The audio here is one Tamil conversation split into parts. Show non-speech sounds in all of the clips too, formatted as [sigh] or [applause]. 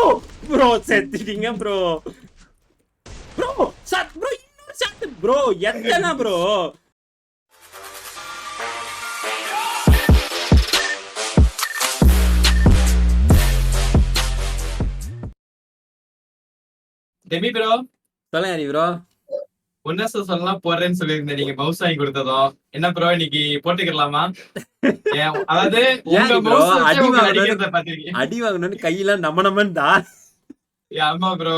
ப்ரோ ப்ரோ செத்துட்டீங்க ப்ரோ ப்ரோ ஷாட் ப்ரோ இன்னொரு ஷாட் ப்ரோ எத்தனை ப்ரோ டெமி ப்ரோ சொல்லுங்க ஹரி ப்ரோ உன்னச சொல்லலாம் போடுறேன்னு சொல்லியிருந்தேன். நீங்க மவுஸ் வாங்கி கொடுத்ததும் என்ன ப்ரோ இன்னைக்கு போட்டுக்கலாமா? அதாவது அடி வாங்கணும்னு கையெல்லாம் நம்ம நம்மன்னு தான் ஆமா ப்ரோ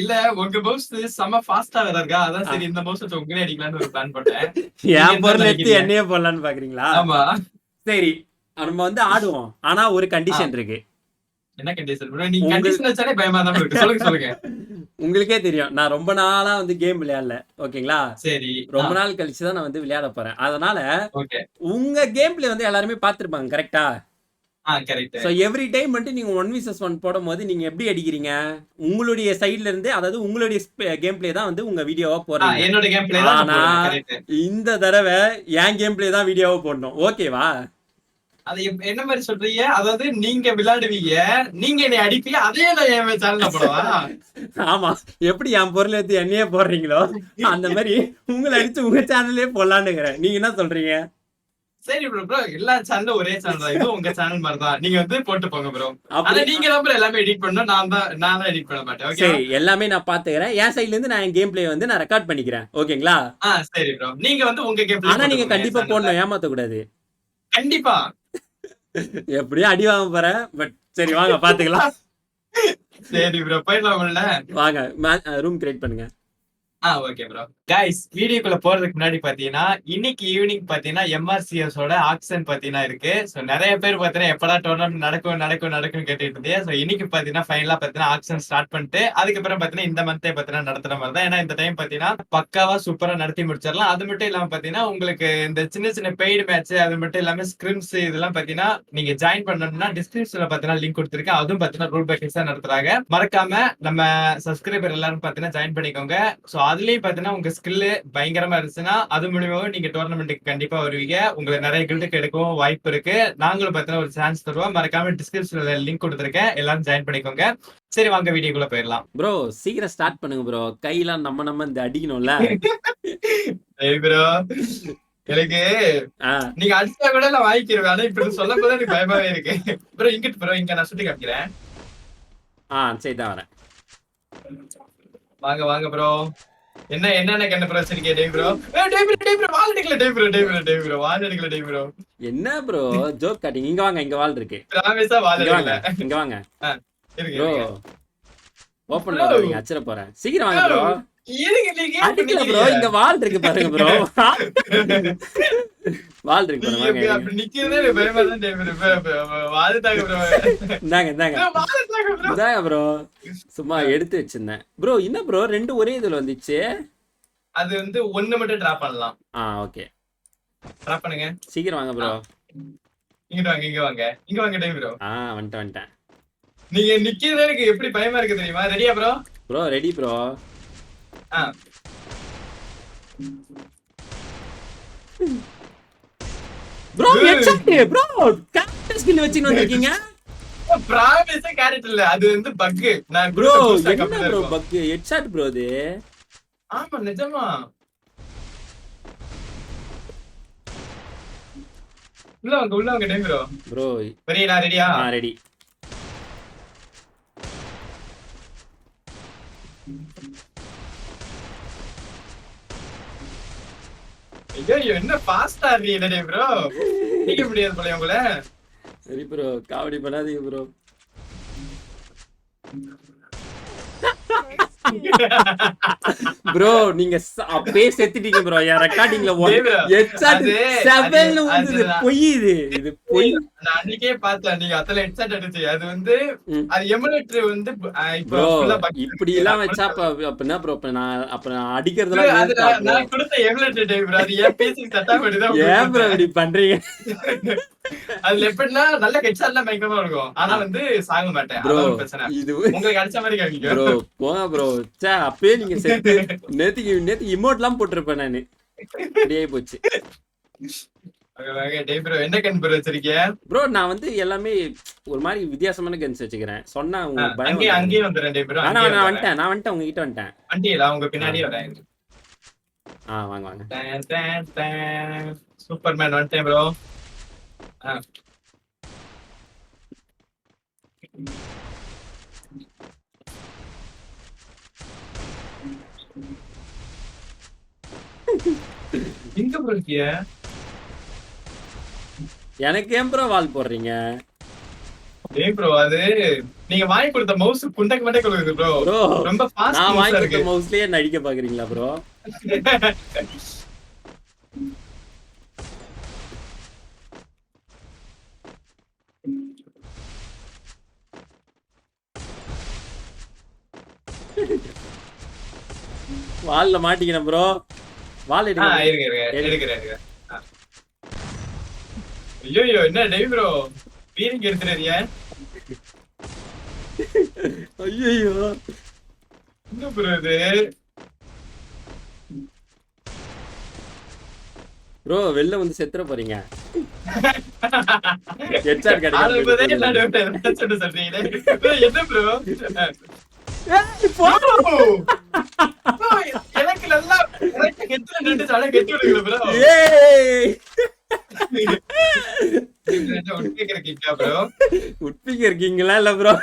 இல்ல உங்க மவுஸ் செம ஃபாஸ்டா வேற இருக்கா? அதான் சரி இந்த மவுஸ் வச்சு உங்களே அடிக்கலாம்னு ஒரு பிளான் பண்ணேன் [laughs] நீங்க என் பொருள் எடுத்து? என்னையே போடலான்னு பாக்குறீங்களா? ஆமா. சரி நம்ம வந்து ஆடுவோம். ஆனா ஒரு கண்டிஷன் இருக்கு. என்ன கண்டிஷன் ப்ரோ நீங்க கண்டிஷன் வச்சாலே பயமா தான் இருக்கு. சொல்லுங்க சொல்லுங்க. [laughs] உங்களுக்கே தெரியும். நான் ரொம்ப நாளா வந்து கேம் விளையாடல. ஓகேங்களா? சரி. ரொம்ப நாள் கழிச்சு தான் நான் வந்து விளையாட போறேன். அதனால உங்க கேம் பிளே வந்து எல்லாருமே பாத்துருப்பாங்க கரெக்டா சோ எவ்ரி டைம் வந்துட்டு நீங்க ஒன் விசஸ் ஒன் போடும் போது நீங்க எப்படி அடிக்கிறீங்க? உங்களுடைய சைடுல இருந்து அதாவது உங்களுடைய கேம் பிளே தான் வந்து உங்க வீடியோவா போடுறீங்க. ஆனா, இந்த தடவை என் கேம் பிளே தான் வீடியோவா போடணும். ஓகேவா அது என்ன மாதிரி சொல்றீங்க? அதாவது நீங்க விளையாடுவீங்க நீங்க என்னை அடிப்பீங்க அதே நான் என் சேனல்ல போடவா? ஆமா. எப்படி என் பொருள் எடுத்து என்னையே போடுறீங்களோ அந்த மாதிரி உங்களை அடிச்சு உங்க சேனல்லே போடலான்னுங்கிறேன். நீங்க என்ன சொல்றீங்க? சரி ப்ரோ ப்ரோ எல்லா சேனலும் ஒரே சேனல் தான். இது உங்க சேனல் மாதிரி தான். நீங்க வந்து போட்டு போங்க ப்ரோ ஆனா நீங்க தான் bro எல்லாமே எடிட் பண்ணணும். நான் தான் நான் தான் எடிட் பண்ண மாட்டேன் ஓகே சரி எல்லாமே நான் பாத்துக்கிறேன். என் சைடுல இருந்து நான் என் கேம் பிளே வந்து நான் ரெக்கார்ட் பண்ணிக்கிறேன். ஓகேங்களா? ஆ சரி ப்ரோ நீங்க வந்து உங்க கேம் ஆனா நீங்க கண்டிப்பா போடணும். ஏமாத்த கூடாது கண்டிப்பா. எப்படியும் அடி வாங்க போறேன் பட் சரி வாங்க பாத்துக்கலாம். சரி ப்ரோ போயிடலாம் வாங்க ரூம் கிரியேட் பண்ணுங்க. ஆ ஓகே ப்ரோ கைஸ் வீடியோக்குள்ள போறதுக்கு முன்னாடி பாத்தீங்கன்னா இன்னைக்கு ஈவினிங் பாத்தீங்கன்னா எம்ஆர்சிஎஸோட ஆக்ஷன் பாத்தீங்கன்னா இருக்கு. சோ நிறைய பேர் பாத்தீங்கன்னா எப்படா டோர்னமெண்ட் நடக்கும் நடக்கும் நடக்கும் கேட்டுட்டு இருந்தே சோ இன்னைக்கு பாத்தீங்கன்னா ஃபைனலா பாத்தீங்கன்னா ஆக்ஷன் ஸ்டார்ட் பண்ணிட்டு அதுக்கப்புறம் பாத்தீங்கன்னா இந்த மந்தே பாத்தீங்கன்னா நடத்துற மாதிரி தான். ஏன்னா இந்த டைம் பாத்தீங்கன்னா பக்காவா சூப்பரா நடத்தி முடிச்சிடலாம். அது மட்டும் இல்லாம பாத்தீங்கன்னா உங்களுக்கு இந்த சின்ன சின்ன பெய்டு மேட்ச் அது மட்டும் இல்லாம ஸ்கிரிம்ஸ் இதெல்லாம் பாத்தீங்கன்னா நீங்க ஜாயின் பண்ணணும்னா டிஸ்கிரிப்ஷன்ல பாத்தீங்கன்னா லிங்க் கொடுத்துருக்கேன். அதுவும் பாத்தீங்கன்னா ரூல் பேக்கேஜ் நடத்துறாங்க. மறக்காம நம்ம சப்ஸ்கிரைபர் எல்லாரும் பாத்தீங்கன்னா ஜாயின் பண்ணிக்கோங்க. சோ அதுலயும் பாத்தீங்கன்னா உங்க ஸ்கில் பயங்கரமா இருந்துச்சுன்னா அது மூலியமாவும் நீங்க டோர்னமெண்ட்டுக்கு கண்டிப்பா வருவீங்க. உங்களுக்கு நிறைய கில்டுக்கு எடுக்கவும் வாய்ப்பு இருக்கு. நாங்களும் பாத்தீங்கன்னா ஒரு சான்ஸ் தருவோம். மறக்காம டிஸ்கிரிப்ஷன்ல லிங்க் கொடுத்துருக்கேன். எல்லாரும் ஜாயின் பண்ணிக்கோங்க. சரி வாங்க வீடியோக்குள்ள போயிடலாம். ப்ரோ சீக்கிரம் ஸ்டார்ட் பண்ணுங்க ப்ரோ கையெல்லாம் நம்ம நம்ம இந்த அடிக்கணும்ல. ப்ரோ எனக்கு நீங்க அடிச்சா கூட நான் வாங்கிக்கிறேன் ஆனா இப்படி சொல்லும் போது எனக்கு பயமாவே இருக்கு. ப்ரோ இங்கிட்டு ப்ரோ இங்க நான் சுத்தி காமிக்கிறேன். ஆ சரி தான் வரேன். வாங்க வாங்க ப்ரோ என்ன என்னென்ன கண்ண ப்ரோ வச்சிருக்கே டே ப்ரோ டே ப்ரோ டே ப்ரோ வால் எடுக்கல டே ப்ரோ டே ப்ரோ ப்ரோ வால் என்ன ப்ரோ ஜோக் காட்டிங் இங்க வாங்க இங்க வால் இருக்கு. ராமேஷா வால் இங்க வாங்க எடுக்கல. இங்க வாங்க. இருக்கு ப்ரோ. ஓபன் போறேன். சீக்கிரம் வாங்க ப்ரோ இங்க வால் இருக்கு பாருங்க ப்ரோ வால் [laughs] இருக்கு பாருங்க நிக்கிறதே பயமா தான் ப்ரோ இந்தாங்க சும்மா எடுத்து வச்சிருந்தேன். ப்ரோ என்ன ப்ரோ ரெண்டு ஒரே இதுல வந்துச்சு. அது வந்து ஒண்ணு மட்டும் டிராப் பண்ணலாம். ஆ ஓகே டிராப் பண்ணுங்க. சீக்கிரம் வாங்க ப்ரோ இங்கிட்டு வாங்க இங்க வாங்க. இங்க வாங்க டே ப்ரோ ஆ வந்துட்டேன் வந்துட்டேன். நீங்க நிக்கிறதே எனக்கு எப்படி பயமா இருக்கு தெரியுமா? ரெடியா bro bro ready bro bro. Headshot bro character skin வச்சிட்டு வந்திருக்கீங்க. ப்ராமிஸ் கேரட் இல்ல. அது வந்து பக் நான் ப்ரோ என்ன ப்ரோ. பக் ஹெட்ஷாட் ப்ரோ இது ஆமா நிஜமா. உள்ள வாங்க உள்ள வாங்க டேய் ப்ரோ ப்ரோ ரெடியா ஆ ரெடி ஐயோ என்ன ஃபாஸ்டா இருக்கீங்க டேய் ப்ரோ நீங்க முடியாது போல உங்கள. சரி ப்ரோ காமெடி பண்ணாதீங்க ப்ரோ [laughs] [laughs] ப்ரோ நீங்க அப்பயே செத்துட்டீங்க ப்ரோ என் ரெக்கார்டிங்ல ஹெட்ஷாட் வந்து. பொய் இது. இது பொய். நான் அன்னைக்கே பார்த்தேன். நீங்க அத்தல ஹெட்செட் அடிச்சு. அது வந்து. அது எமுலேட்டர் வந்து இப்போ இப்படி எல்லாம் வச்சா அப்ப அப்ப என்ன ப்ரோ அப்ப நான் அப்ப நான் ஆ நான் கொடுத்த எமுலேட்டர் டைப் ப்ரோ அது என் பேசி செட்டா பண்ணிதான் ஏன் ப்ரோ இப்படி பண்றீங்க? அதுல எப்படின்னா நல்ல ஹெட்செட்லாம் பயங்கரமா இருக்கும். ஆனா வந்து சாக மாட்டேன். ப்ரோ அதான் பிரச்சனை. இது உங்களுக்கு அடிச்ச மாதிரி காமிக்கும் ப்ரோ போங்க ப்ரோ சே அப்பயே நீங்க செத்து நேத்துக்கு நேத்துக்கு இமோட்லாம் போட்டிருப்பேன் நானு. அப்படியே போச்சு. ப்ரோ என்ன கன் ப்ரோ வச்சிருக்கீங்க ப்ரோ நான் வந்து எல்லாமே ஒரு மாதிரி வித்தியாசமான கன்ஸ் வச்சுக்கிறேன். சொன்னா உங்களுக்கு பயம் அங்கேயே ப்ரோ நான் வந்துட்டேன் நான் வந்துட்டேன் உங்ககிட்ட வந்துட்டேன். வண்டியில உங்க பின்னாடியே வரேன் ஆ வாங்க வாங்க. சூப்பர்மேன் வந்துட்டேன் ப்ரோ [laughs] எங்க ப்ரோ இருக்கிய எனக்கு ஏன் ப்ரோ வால் போடுறீங்க? ஏய் ப்ரோ அது நீங்க வாங்கி கொடுத்த மவுஸ் குண்டக்கு மண்டை கொடுக்குது ப்ரோ ப்ரோ ரொம்ப ஃபாஸ்ட் நான் வாங்கி கொடுத்த மவுஸ்லயே நடிக்க பாக்குறீங்களா ப்ரோ [laughs] வால்ல மாட்டிக்கிறேன் ப்ரோ வால் எடுக்கிறேன். ஐயையோ, என்ன டேய் bro? பீரிங் எடுத்துறாதீங்க. ஐயோ என்ன bro இது? ப்ரோ வெளில வந்து செத்துற போறீங்க. ஹெச்ஆர் கிடைக்காது [laughs] என்ன doubt எனக்கு நல்லா உண்மைக்கு இருக்கீங்களா இல்ல ப்ரோ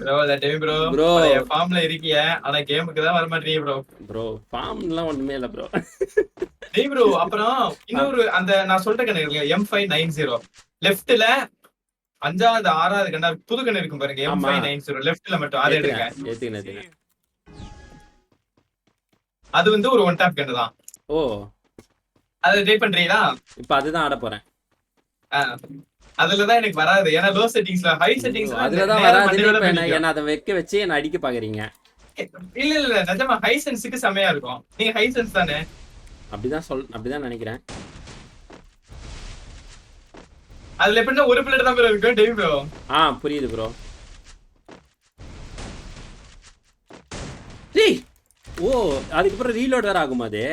bro, இந்த time bro, Bro. பழைய form ல இருக்கீங்க, ஆனா கேமுக்கு தான் வர மாட்டீங்க bro. ப்ரோ ஃபார்ம்லாம் ஒண்ணுமே இல்ல ப்ரோ டேய் bro, அப்புறம் இன்னொரு அந்த நான் இருக்கு எம் ஃபைவ் நைன் ஜீரோ லெஃப்ட்ல அஞ்சாவது ஆறாவது கண்ணா புது கண்ணு இருக்கும் பாருங்க. எம். ஃபைவ் நைன் ஜீரோ லெஃப்ட்ல மட்டும் அதை எடுங்க. அது வந்து ஒரு ஒன் டாப் கண்ணு தான். ஓ. அதை ட்ரை பண்றீங்களா? இப்ப அதுதான் ஆட போறேன். அதுலதான் எனக்கு வராது. ஏன்னா லோ செட்டிங்ஸ்ல ஹை செட்டிங்ஸ் அதுலதான் வராது என்ன அதை வைக்க வச்சு என்ன அடிக்க பாக்குறீங்க. இல்ல இல்ல நிஜமா ஹை சென்ஸுக்கு செமையா இருக்கும். நீங்க ஹை சென்ஸ் தானே? அப்படிதான் சொல் அப்படிதான் நினைக்கிறேன். அதுல எப்படின்னா ஒரு பிளேட் தான் bro இருக்கும் டேய் ப்ரோ ஆ புரியுது ப்ரோ டேய் ஓ அதுக்கப்புறம் ரீலோட் வேற ஆகுமா அது?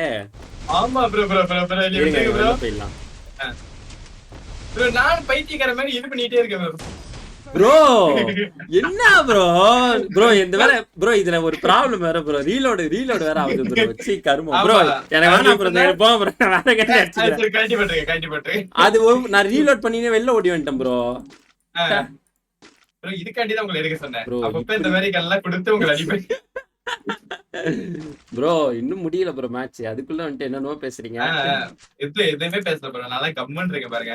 ஆமா ப்ரோ ப்ரோ ப்ரோ ப்ரோ இருங்க, ப்ரோ போயிடலாம். ப்ரோ நான் பைத்தியக்கார மாதிரி இது பண்ணிட்டே இருக்கேன் ப்ரோ ப்ரோ என்ன ப்ரோ ப்ரோ இந்த வேற ப்ரோ இதுல ஒரு ப்ராப்ளம் வேற ப்ரோ ரீலோடு ரீலோடு வேற ஆகுது ப்ரோ சி கருமம். ப்ரோ. எனக்கு வேணாம் ப்ரோ போ ப்ரோ வேற கட்டி அது நான் ரீலோட் பண்ணினே வெளில ஓடி வந்துட்டேன் ப்ரோ ப்ரோ இதுக்காண்டி தான் உங்களை எடுக்க சொன்னேன். Bro, அப்பப்ப இந்த மாதிரி கல்லாம் கொடுத்து உங்களை அடிப்பேன் ப்ரோ இன்னும் முடியல ப்ரோ மேட்ச் அதுக்குள்ள வந்துட்டு என்னென்னவோ பேசுறீங்க. எதுவுமே பேசல ப்ரோ நல்லா கம்முன்னு இருக்கேன் பாருங்க.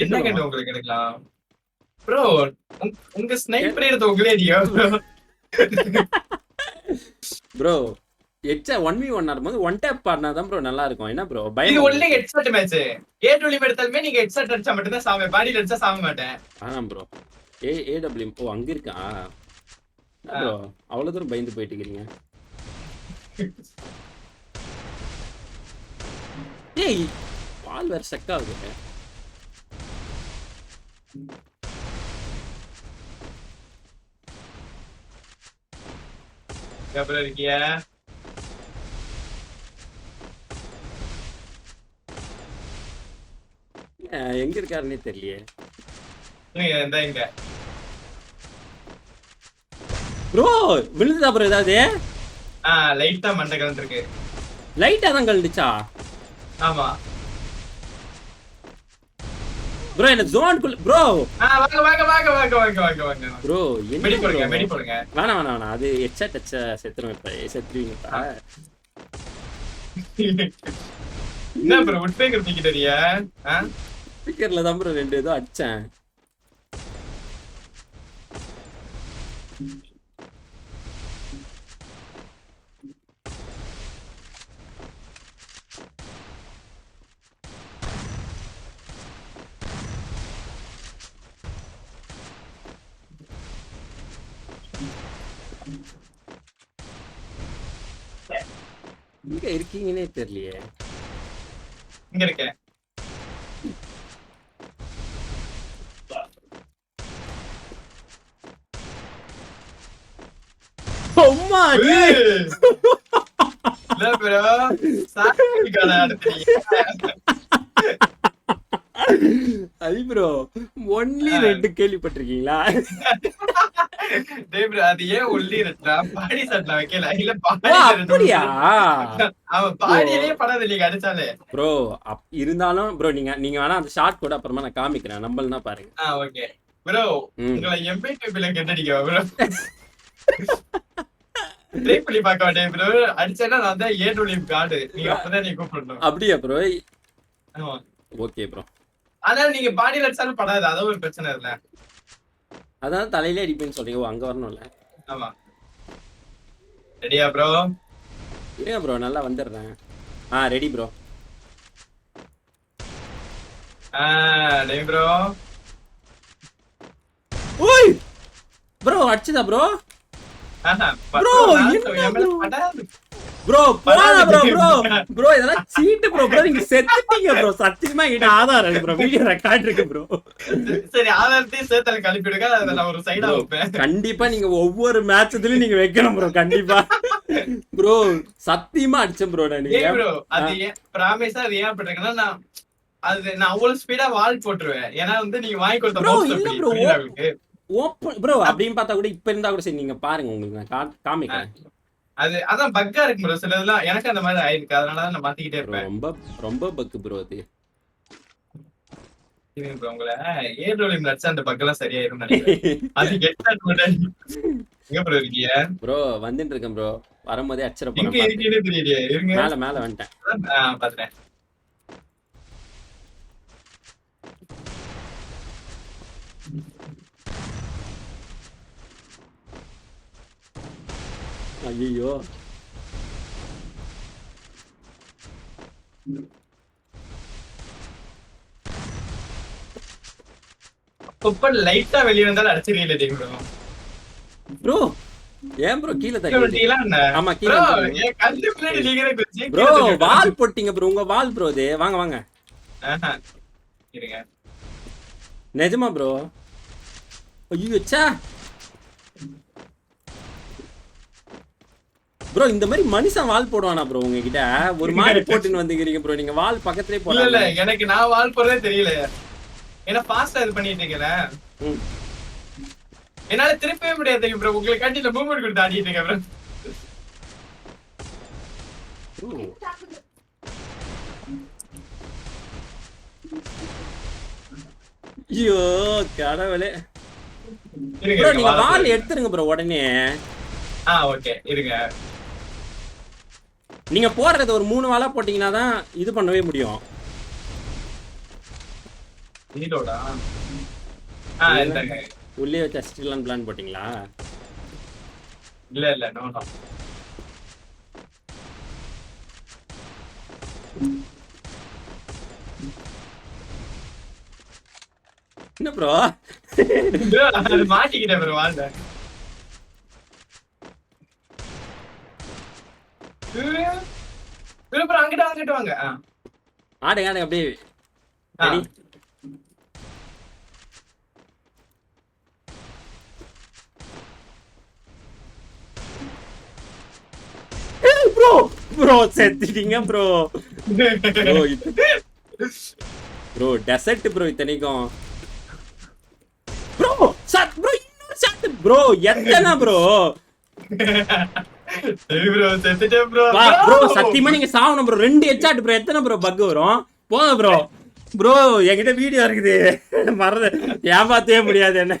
என்ன உங்களுக்கு எடுக்கலாம்? ப்ரோ உங்க ஸ்னைப்பர் எடுத்த உங்களே அடியா ப்ரோ எச்சா ஒன் வி ஒன் ஆடும்போது ஒன் டேப் பாடினா தான் ப்ரோ நல்லா இருக்கும் என்ன ப்ரோ இது பயம் only headset match a duel எடுத்தாலுமே நீங்க ஹெட்செட் அடிச்சா மட்டும் தான் சாவேன் பாடியில் அடிச்சா சாவ மாட்டேன். ஆனா ப்ரோ ஏ ஏடபிள்யூ ஓ அங்க இருக்கா? ப்ரோ அவ்வளவு தூரம் பயந்து போயிட்டு இருக்கீங்க ஏய் பால் வேற செக் ஆகுது. அப்புறம் இருக்கிய எங்க இருக்காருன்னே தெரியலையே இங்க ப்ரோ விழுந்ததா ப்ரோ ஏதாவது ஆ லைட்டா மண்டை கலந்துருக்கு. லைட்டா தான் கழுந்துச்சா ஆமா. ப்ரோ என்ன ஜோனுக்குள்ள ப்ரோ வாங்க வாங்க வாங்க வாங்க வாங்க வாங்க வாங்க. ப்ரோ மெடி என்ன போடுங்க bro? மெடி போடுங்க. வேணாம் வேணாம் வேணாம். அது எச்சா டச்சா செத்துரும் இப்ப. செத்துருவீங்க [laughs] என்ன ப்ரோ உட்பேக்கர் தூக்கிட்டறியா ஸ்பீக்கர்ல தான் ப்ரோ ரெண்டு ஏதோ அடிச்சேன். எங்க இருக்கீங்கன்னே தெரியலையே. இங்க இருக்கேன். அம்மா ஏய்! இல்ல bro. சாப்பிட்டுக்கான அடுத்து அது ப்ரோ ஒன்லி ரெண்டு கேள்விப்பட்டிருக்கீங்களா? அது ஏன் ஒல்லி ரெட்டா? பாடி சட்ல வைக்கல. இல்ல அப்படியா அவன் பாடியிலேயே படாது நீங்க அடிச்சாலே. ப்ரோ இருந்தாலும் ப்ரோ நீங்க நீங்க வேணா அந்த ஷார்ட் கூட அப்புறமா நான் காமிக்கிறேன் நம்பல்னா பாருங்க ஆ, bro, ம். உங்களை MVP ல கெட்டடிக்கவா bro? Try பண்ணி பார்க்க மாட்டேன் bro. அடிச்சேன்னா நான் தான் AWM guard. நீங்க அப்பதான் நீங்க கூப்பிடணும். அப்படியா ப்ரோ. ஓகே ப்ரோ ஆனா நீங்க பாடியில அடிச்சாலும் படாது அது ஒரு பிரச்சனை இல்ல அதான் தலையிலே அடிப்பேன்னு சொல்றீங்க. அங்க வரணும்ல ஆமா. ரெடியா ப்ரோ இருங்க ப்ரோ நல்லா வந்துடுறேன். ஆ ரெடி ப்ரோ ப்ரோ ஓய்! ப்ரோ அடிச்சதா ப்ரோ? படாது ப்ரோ போடா ப்ரோ ப்ரோ. ப்ரோ இதெல்லாம் சீட்டு ப்ரோ ப்ரோ நீங்க செத்துட்டீங்க ப்ரோ சத்தியமா என்கிட்ட ஆதாரம் ப்ரோ வீடியோ ரெக்கார்ட் இருக்கு ப்ரோ சரி ஆதாரத்தையும் சேர்த்தல கழிப்பிடுங்க அதை நான் ஒரு சைடா வைப்பேன் கண்டிப்பா நீங்க ஒவ்வொரு மேட்சத்துலயும் நீங்க வைக்கணும் ப்ரோ கண்டிப்பா ப்ரோ சத்தியமா அடிச்சேன் ப்ரோ நான் ப்ரோ அது ஏன் ப்ராமிஸா அது ஏன் பண்றேன்னா நான் அது நான் அவ்வளவு ஸ்பீடா வால் போட்டுருவேன் ஏன்னா வந்து நீங்க வாங்கி கொடுத்த உங்களுக்கு? ஓப்பன் ப்ரோ அப்படின்னு பார்த்தா கூட இப்ப இருந்தா கூட சரி நீங்க பாருங்க உங்களுக்கு நான் காமிக்கிறேன் அது அதான் பக்கா இருக்கு ப்ரோ சில இதெல்லாம் எனக்கு அந்த மாதிரி ஆயிருக்கு. அதனாலதான் நான் மாத்திக்கிட்டே இருப்பேன். ரொம்ப ரொம்ப பக்கு ப்ரோ அது. bro, உங்களை ஏர் ரோலிங் நடிச்சா அந்த பக்கெல்லாம் சரியாயிரும் நினைக்கிறேன். அது கெட் முன்னாடி எங்க ப்ரோ இருக்கீங்க? ப்ரோ வந்துட்டு இருக்கேன் ப்ரோ வரும்போதே அச்சர போறேன் மேல மேல வந்துட்டேன். ஆ, ஐயோ அப்பப்ப லைட்டா வெளிய வந்தாலும் அடிச்சிருக்கீங்களே டேய் ப்ரோ ப்ரோ ஏன் ப்ரோ கீழே தள்ளி? ஆமா கீழே. என் கண்ணு பின்னாடி நீங்களே குதிச்சு ப்ரோ. வால் போட்டீங்க ப்ரோ உங்க வால் ப்ரோ இது வாங்க வாங்க. இருங்க நிஜமா ப்ரோ ஐயோ ச்சே ப்ரோ இந்த மாதிரி மனுஷன் வால் போடுவானா ப்ரோ உங்ககிட்ட? ஒரு மாதிரி போட்டுன்னு வந்துக்கிறீங்க ப்ரோ நீங்க வால் பக்கத்துலயே இல்ல இல்ல எனக்கு நான் வால் போறதே தெரியல. ஏன்னா ஃபாஸ்டா இது பண்ணிட்டு இருக்கல ம். என்னால திருப்பவே முடியாது ப்ரோ உங்களுக்கு காட்டி இந்த மூவ்மெண்ட் கொடுத்து ஆடிட்டு இருக்கேன். ஐயோ கடவுளே. ப்ரோ நீங்க வால். எடுத்துருங்க ப்ரோ உடனே. ஆ ஓகே இருங்க. நீங்க போடுறது ஒரு மூணு வாலா போட்டீங்கன்னா தான் இது பண்ணவே முடியும். உள்ளே வச்சு அசிஸ்டன்ட் பிளான் போட்டீங்களா? இல்ல இல்ல நோ நோ என்ன ப்ரோ [laughs] மாட்டிக்கிட்டேன் ப்ரோ வாழ்ந்த. ப்ரோ அங்கிட்ட அங்கிட்ட வாங்க ஆடுங்க ஆடுங்க அப்படியே. Bro bro செத்துட்டீங்க bro bro bro desert bro இத்தனைக்கும். ப்ரோ ஷாட் ப்ரோ இன்னொரு ப்ரோ எத்தனை ப்ரோ ப்ரோ சத்தியமா நீங்க சாவணும் ப்ரோ ரெண்டு ஹெட்ஷாட் ப்ரோ எத்தனை ப்ரோ பக் வரும்? போங்க ப்ரோ ப்ரோ என்கிட்ட வீடியோ இருக்குது. மறந்து ஏமாத்தவே முடியாது என்ன.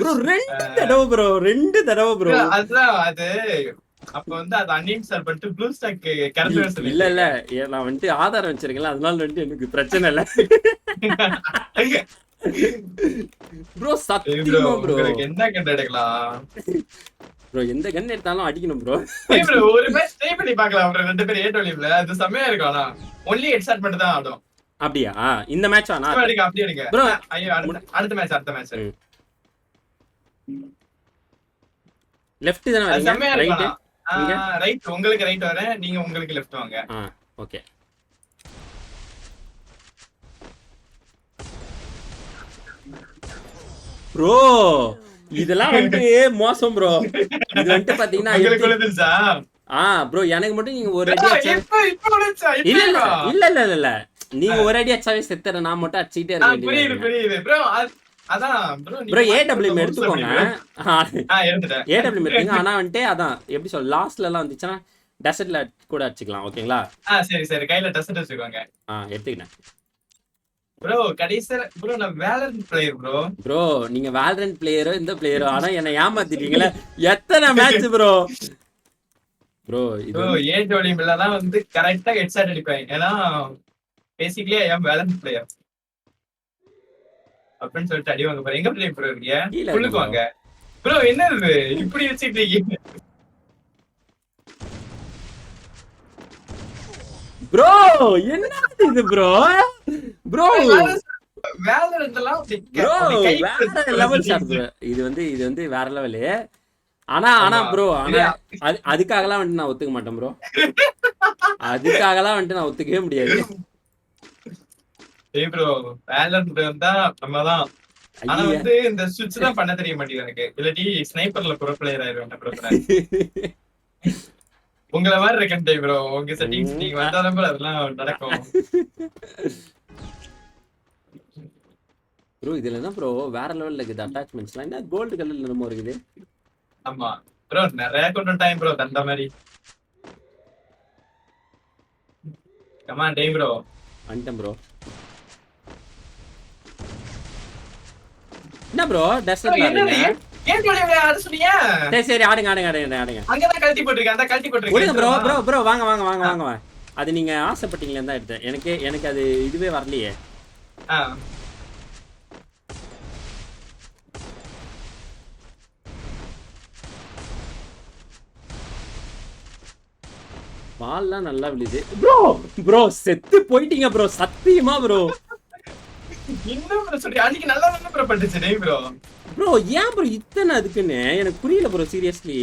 ப்ரோ ரெண்டு தடவை ப்ரோ ரெண்டு தடவை ப்ரோ அதுதான் அது. அப்ப வந்து அது அன்இன்ஸ்டால் பண்ணிட்டு ப்ளூ ஸ்டாக் கரெக்ட் இல்ல இல்ல நான் வந்துட்டு ஆதாரம் வச்சிருக்கேன் அதனால வந்துட்டு எனக்கு பிரச்சனை இல்ல. [laughs] ப்ரோ சத்தியமா ப்ரோ என்ன கண்டு எடுக்கலாம் ப்ரோ எந்த கன் எடுத்தாலும் அடிக்கணும் ப்ரோ ஒரு மேட்ச் ட்ரை பண்ணி பார்க்கலாம் bro. ரெண்டு பேரும் ஏ டுவெல்ல அது செம்மையா இருக்கும் ஆனா. ஒன்லி ஹெட்ஷாட் மட்டும் தான் ஆடும். அப்படியா? இந்த மேட்ச் ஆனா அடிங்க அப்படி அடிங்க. ஐயோ அடுத்த மேட்ச் அடுத்த மேட்ச். லெஃப்ட் தானே வரீங்க? ரைட்? ரைட் உங்களுக்கு ரைட் வரேன் நீங்க உங்களுக்கு லெஃப்ட் வாங்க. ஓகே ப்ரோ இதெல்லாம் வந்துட்டு மோசம் ப்ரோ இது வந்துட்டு பாத்தீங்கன்னா ஆ ப்ரோ எனக்கு மட்டும் நீங்க ஒரு அடி? இல்ல இல்ல? இல்ல இல்ல நீங்க ஒரு அடி அடிச்சாவே செத்துற நான் மட்டும் அடிச்சிட்டே ஆ, இருக்க புரியுது வேண்டியது புரியுது. ப்ரோ அதான் ப்ரோ ப்ரோ ஏடபிள்யூ எடுத்துக்கோங்க. ஆ எடுத்துட்டேன். ஏடபிள்யூ எடுத்துங்க ஆனா வந்துட்டு அதான் எப்படி சொல்ல லாஸ்ட்ல எல்லாம் வந்துச்சுன்னா டெசர்ட்ல கூட அடிச்சுக்கலாம் ஓகேங்களா சரி சரி. கையில டஸ்ட் வச்சுக்கோங்க. ஆ எடுத்துக்கிட்டேன். ப்ரோ கடைசியில ப்ரோ நான் வேலன் பிளேயர் ப்ரோ ப்ரோ நீங்க வேலரண்ட் பிளேயரோ இந்த பிளேயரோ ஆனா என்ன ஏமாத்திட்டீங்களே? எத்தனை மேட்ச் ப்ரோ ப்ரோ ப்ரோ ஏ ஜோடி தான் வந்து கரெக்டா ஹெட்ஷாட் அடிப்பேன். ஏன்னா பேசிக்கலி ஐ ஆம் வேலன் பிளேயர் அப்படின்னு சொல்லிட்டு அடி வாங்க போறேன். எங்க பிளே ப்ரோ இருக்கீங்க? உள்ளுக்கு வாங்க. ப்ரோ என்ன இது? இப்படி வச்சுட்டு இருக்கீங்க? ப்ரோ என்ன இது ப்ரோ ப்ரோ இது. வந்து இது வந்து வேற லெவலு ஆனா ஆனா. ப்ரோ ஆனா அது அதுக்காகலாம் வந்துட்டு நான் ஒத்துக்க மாட்டேன் ப்ரோ அதுக்காகலாம் வந்துட்டு நான் ஒத்துக்கவே முடியாது. ஏய் ப்ரோ வந்தா தான் ஆனா. வந்து இந்த சுவிட்ச் தான் பண்ண தெரிய மாட்டேங்குது எனக்கு. இல்லாட்டி ஸ்னைப்பர்ல ப்ரோ பிளேயர் ஆயிருவேன் உங்களை மாதிரி இருக்கேன் ப்ரோ உங்க செட்டிங்ஸ். நீங்க வந்தாலும் அதெல்லாம் நடக்கும். ப்ரோ இதுல என்ன ப்ரோ வேற லெவல்ல இருக்குது அட்டாச்மெண்ட்ஸ்லாம் என்ன கோல்டு கலர்ல என்னமோ இருக்குது? ஆமா. ப்ரோ நிறைய கொண்டு டைம் ப்ரோ தந்த மாதிரி கமான் டே ப்ரோ வந்துட்டேன் ப்ரோ என்ன ப்ரோ டெஸ்ட் சரி சரி ஆடுங்க ஆடுங்க ஆடுங்க ஆடுங்க அங்கதான் கழட்டி போட்டிருக்கேன் அந்த கழட்டி விடுங்க ப்ரோ ப்ரோ ப்ரோ வாங்க வாங்க வாங்க வாங்க. அது நீங்க ஆசைப்பட்டீங்களே தான் எடுத்தேன். எனக்கு எனக்கு அது இதுவே வரலையே. பால்லாம் நல்லா விழுது. ப்ரோ ப்ரோ செத்து போயிட்டீங்க ப்ரோ சத்தியமா ப்ரோ ப்ரோ ஏன் ப்ரோ இத்தனை அதுக்குன்னு? எனக்கு புரியல ப்ரோ சீரியஸ்லி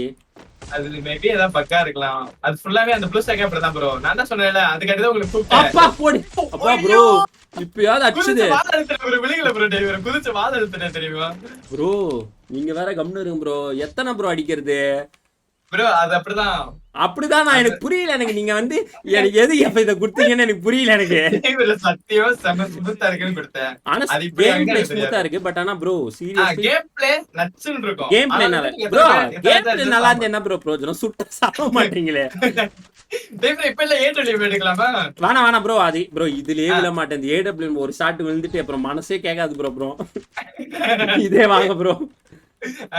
அது மேபி ஏதாவது பக்கா இருக்கலாம். அது ஃபுல்லாவே அந்த ப்ளூ ஸ்டாக் அப்படி தான் ப்ரோ நான் தான் சொன்னேன்ல தான் உங்களுக்கு கூப்பிட்டேன். அப்பா போடு. அப்பா ப்ரோ இப்பயாவது அடிச்சுது. குதிச்சு வாழ அழுத்துறேன் ப்ரோ விழுகல ப்ரோ குதிச்சு வாழ அழுத்துறேன் தெரியுமா? ப்ரோ நீங்க வேற கம்னு இருங்க ப்ரோ எத்தனை ப்ரோ அடிக்கிறது? அப்படிதான். நான் எனக்கு புரியல எனக்கு நீங்க வந்து எனக்கு எது எப்ப இதை கொடுத்தீங்கன்னு எனக்கு புரியல எனக்கு. சத்தியமா செம சுத்தா இருக்குன்னு கொடுத்தேன். ஆனா கேம் பிளே ஸ்மூத்தா இருக்கு பட் ஆனா ப்ரோ சீரியஸ்லி கேம் பிளே நச்சுன்னு இருக்கும். கேம் பிளே நல்லா ப்ரோ கேம் பிளே நல்லா. இருந்து என்ன ப்ரோ பிரயோஜனம் சுட்ட சாப்பிட மாட்டீங்களே. ப்ரோ அது ப்ரோ இதுலயே விழ மாட்டேன். ஏடபிள்யூ ஒரு ஷாட் விழுந்துட்டு அப்புறம் மனசே கேட்காது ப்ரோ ப்ரோ இதே வாங்க ப்ரோ [laughs]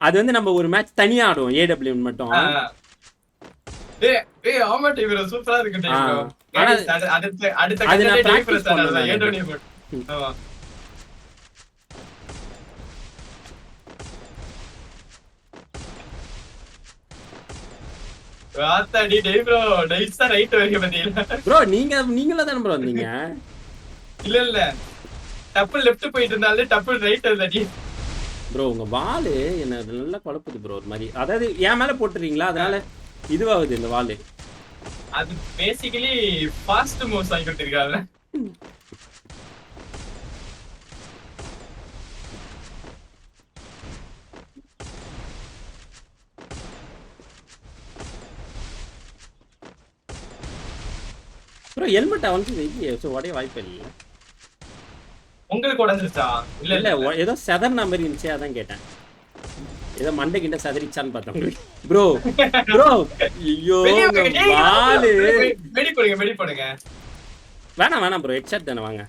அது வந்து நம்ம ஒரு மேட்ச் தனியா ஆடுவோம் ஏடபிள்யூ மட்டும். ப்ரோ நீங்க நீங்களும் தானே ப்ரோ வந்தீங்க? இல்ல இல்ல. டப்பு லெஃப்ட் போயிட்டு இருந்தாலே டப்பு ரைட் இருந்தாடி ப்ரோ உங்க வாலு என்ன நல்லா குழப்புது ப்ரோ ஒரு மாதிரி. அதாவது என் மேல போட்டுறீங்களா? அதனால இதுவாகுது இந்த வாலு. அது பேசிக்கலி ஃபாஸ்ட் மூவ்ஸ் ஆகி கொடுத்திருக்காங்க ப்ரோ ஹெல்மெட் அவனுக்கு இல்லையே ஸோ உடைய வாய்ப்பு இல்லை. உங்களுக்கு உடஞ்சிருச்சா? இல்ல இல்ல. ஏதோ செதர்ன மாதிரி இருந்துச்சு அதான் கேட்டேன். ஏதோ மண்டை கிண்ட செதறிச்சான்னு உங்களுக்கு. ப்ரோ ப்ரோ ஐயோ வாலு. வெடி போடுங்க வெடி போடுங்க. வேணாம் வேணாம் ப்ரோ ஹெட்செட் தானே வாங்க.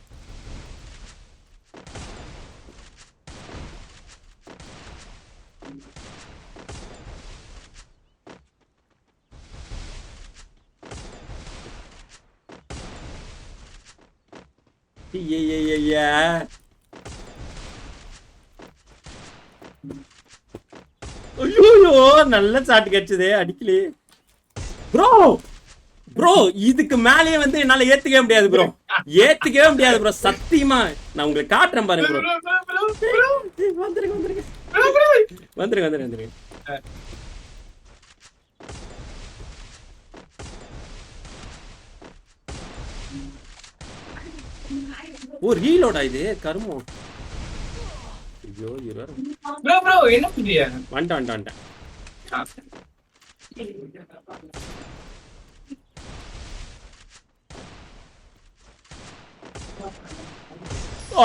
ஐயோயோ நல்ல சாட்டு கிடைச்சதே அடிக்கலே. ப்ரோ ப்ரோ இதுக்கு மேலேயே வந்து என்னால ஏத்துக்கவே முடியாது ப்ரோ ஏத்துக்கவே முடியாது ப்ரோ சத்தியமா நான் உங்களுக்கு காட்டுறேன் பாருங்க ப்ரோ வந்துருங்க வந்துருங்க. வந்துருங்க வந்துருங்க வந்துருங்க. ஓ ரீலோடா இது? கருமம் ஐயோ Bro, bro, என்ன பண்றீங்க வந்துட்டேன் வந்துட்டேன்.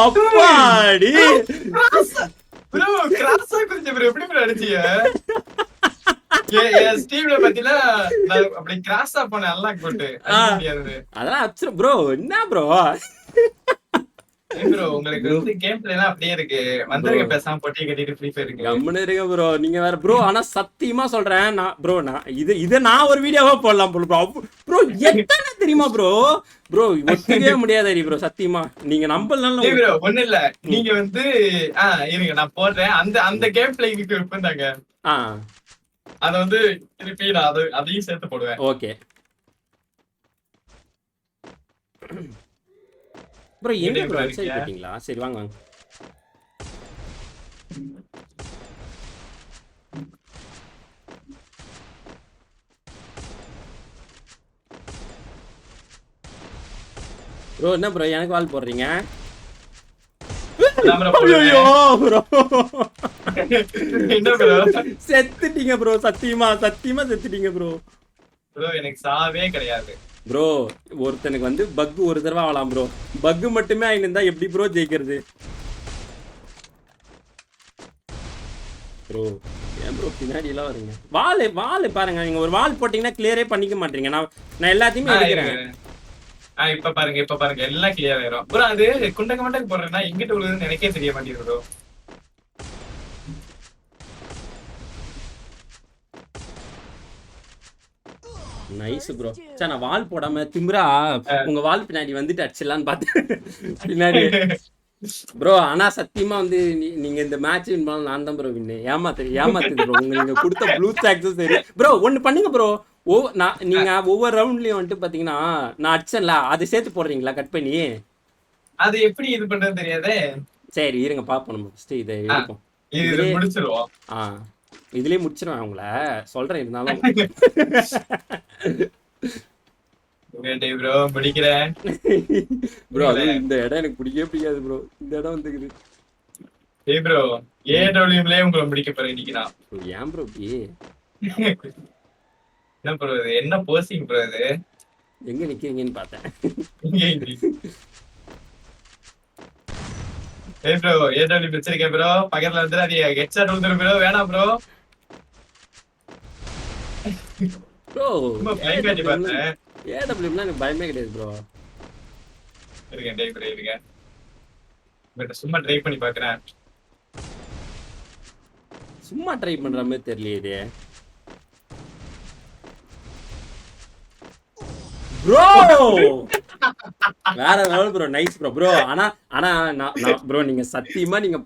அப்பாடி. ப்ரோ கிராஸா குறிச்ச ப்ரோ எப்படி ப்ரோ அடிச்சீங்க? அதெல்லாம் அச்சுரும் ப்ரோ என்ன ப்ரோ ப்ரோ நீங்க வேற ப்ரோ ஆனா சத்தியமா சொல்றேன் நான் ப்ரோ நான் இது இதை நான் ஒரு வீடியோவா போடலாம் ப்ரோ ப்ரோ எத்தனை தெரியுமா ப்ரோ ப்ரோ ஒத்துக்கவே முடியாது ப்ரோ சத்தியமா. நீங்க நம்பலாம் ப்ரோ ஒண்ணு இல்ல. நீங்க வந்து இருங்க நான் போடுறேன். அந்த அந்த கேம் பிளேக்கு இருந்தாங்க ஆ. அத வந்து திருப்பி நான் அது அதையும் சேர்த்து போடுவேன். ஓகே ப்ரோ எங்க ப்ரோ வெப்சைட்? போட்டீங்களா சரி வாங்க வாங்க. ப்ரோ என்ன ப்ரோ எனக்கு வால் போடுறீங்க? செத்துட்டீங்க ப்ரோ சத்தியமா சத்தியமா செத்துட்டீங்க ப்ரோ ப்ரோ எனக்கு சாவே கிடையாது. ப்ரோ ஒருத்தனுக்கு வந்து பக் ஒரு தடவை ஆகலாம் ப்ரோ பக் மட்டுமே ஆயின்னு எப்படி ப்ரோ ஜெயிக்கிறது? ப்ரோ ஏன் ப்ரோ பின்னாடி எல்லாம் வரீங்க? வால் வால் பாருங்க. நீங்க ஒரு வால் போட்டீங்கன்னா கிளியரே பண்ணிக்க மாட்டீங்க. நான் நான் எல்லாத்தையுமே எடுக்கிறேன். ஆ, இப்ப பாருங்க இப்ப பாருங்க. எல்லாம் கிளியர் ஆயிரும். ப்ரோ அது குண்டக்க மண்டக்கு போடுறேன்னா எங்கிட்ட விழுதுன்னு எனக்கே தெரிய மாட்டேங்குது ப்ரோ நைஸ் ப்ரோ சார் நான் வால் போடாம திமிரா உங்க வால் பின்னாடி வந்துட்டு அடிச்சிடலான்னு பார்த்தேன். பின்னாடி. ப்ரோ ஆனா சத்தியமா வந்து நீங்க இந்த மேட்ச் வின் பண்ணலாம் நான் தான் ப்ரோ வின்னு ஏமாத்து ஏமாத்துது ப்ரோ உங்க நீங்க கொடுத்த ப்ளூ ஸ்டாக்ஸும் சரி. ப்ரோ ஒன்னு பண்ணுங்க ப்ரோ ஓ நான் நீங்க ஒவ்வொரு ரவுண்ட்லயும் வந்துட்டு பாத்தீங்கன்னா நான் அடிச்சேன்ல அதை சேர்த்து போடுறீங்களா கட் பண்ணி? அது எப்படி இது பண்றது தெரியாதே. சரி இருங்க பாப்போம் நம்ம ஃபர்ஸ்ட் இதை எடுப்போம். இது முடிச்சிருவோம். ஆ. இதுலயே முடிச்சிருவேன் உங்கள. சொல்றேன் இருந்தாலும் ப்ரோ முடிக்கிறேன் ப்ரோ அது இந்த இடம் எனக்கு பிடிக்கவே பிடிக்காது ப்ரோ இந்த இடம் வந்துக்குது. ஏய் ப்ரோ ஏடபிள்யூம்லயே உங்களை முடிக்க போறேன் இன்னைக்கு ஏன் ப்ரோ இப்படி? என்ன ப்ரோ இது? என்ன போசிங் ப்ரோ இது? எங்க நிக்கிறீங்கன்னு பார்த்தேன். ஏய் ப்ரோ ஏடபிள்யூ வச்சிருக்கேன் ப்ரோ பக்கத்துல வந்து அது ஹெட்செட் வந்துரும் ப்ரோ வேணாம் ப்ரோ ப்ரோ எனக்கு பயமே கிடையாது ப்ரோ பட் சும்மா ட்ரை பண்ணி பாக்குறேன். சும்மா ட்ரை பண்ற மாதிரி தெரியலையே ப்ரோ வேற level bro nice bro bro ஆனா ஆனா நான் ப்ரோ நீங்க சத்தியமா நீங்க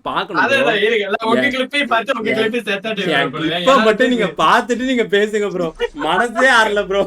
clip-அ மட்டும் நீங்க பாத்துட்டு நீங்க பேசுங்க ப்ரோ மனசே ஆறல ப்ரோ